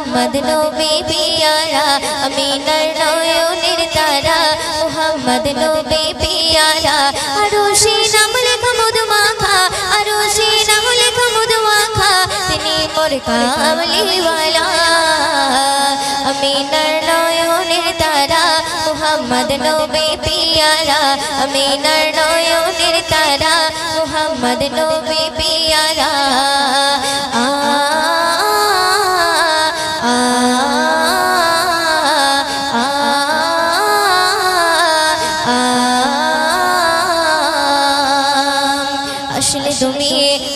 মোহাম্মদ নবী পিয়ারা, আমিনার নয়নের তারা। মোহাম্মদ নবী পিয়ারা, আরও সে নাম লেখা মধু মাখা আরও সে নাম লেখা মধু মাখা তিনি মোর কামলিওয়ালা আমিনার নয়নের তারা, মোহাম্মদ নবী পিয়ারা, আমিনার নয়নের তারা, মোহাম্মদ নবী পিয়ারা।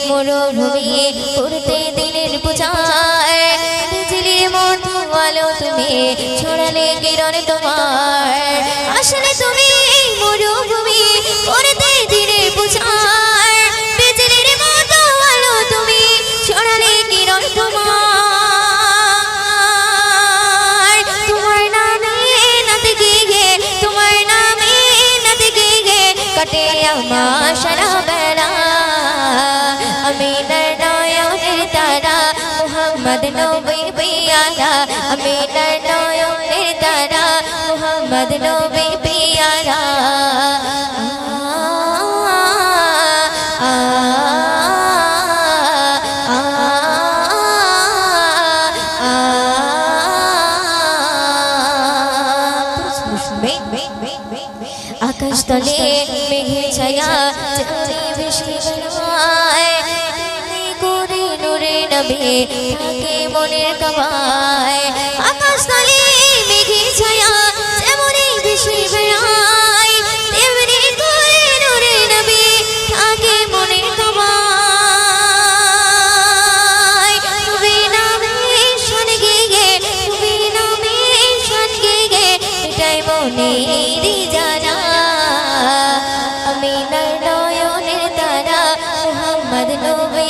মরুভূমি করতে দিনের পূজায়। বিজলির মতো আলো তুমি ছড়ালে কিরণ তোমার আসলে তুমি মরুভূমি করতে দিনের পূজায়। বিজলির মতো আলো তুমি ছড়ালে কিরণ তোমার আমার সারা মোহাম্মদ নবী পিয়ারা আমি নয়নের তারা মোহাম্মদ নবী পিয়ারা আকাশ তলে মেঘে ছায়া চাঁদে করে নবে থাকে মনের কাবায়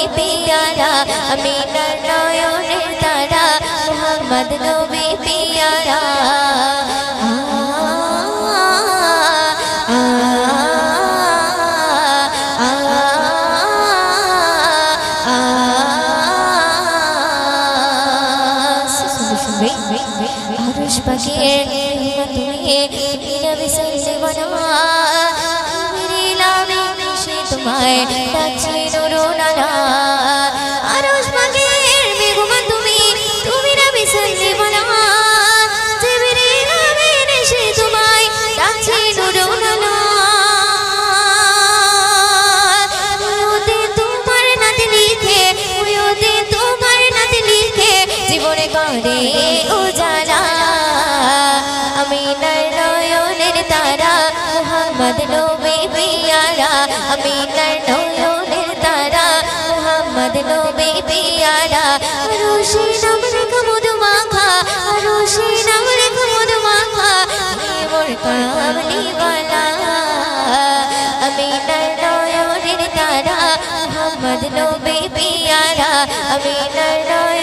নবী পিয়ারা আমি নয়নের তারা মোহাম্মদ নবী পিয়ারা আরশ পাখির তুমি নবী সাল্লাল্লাহু আলাইহি লামে তোমায় জীবনে করে উজালা। আমি নয়নের তারা, মোহাম্মদ নবী পিয়ারা। আমি নয়নের তারা, মোহাম্মদ নবী পিয়ারা। রোশি নাম রেখা মাখা রোশি নাম রেখা মাখা মোর কামলিওয়ালা আমি নয়নের তারা, মোহাম্মদ নবী পিয়ারা। আমি নয়নের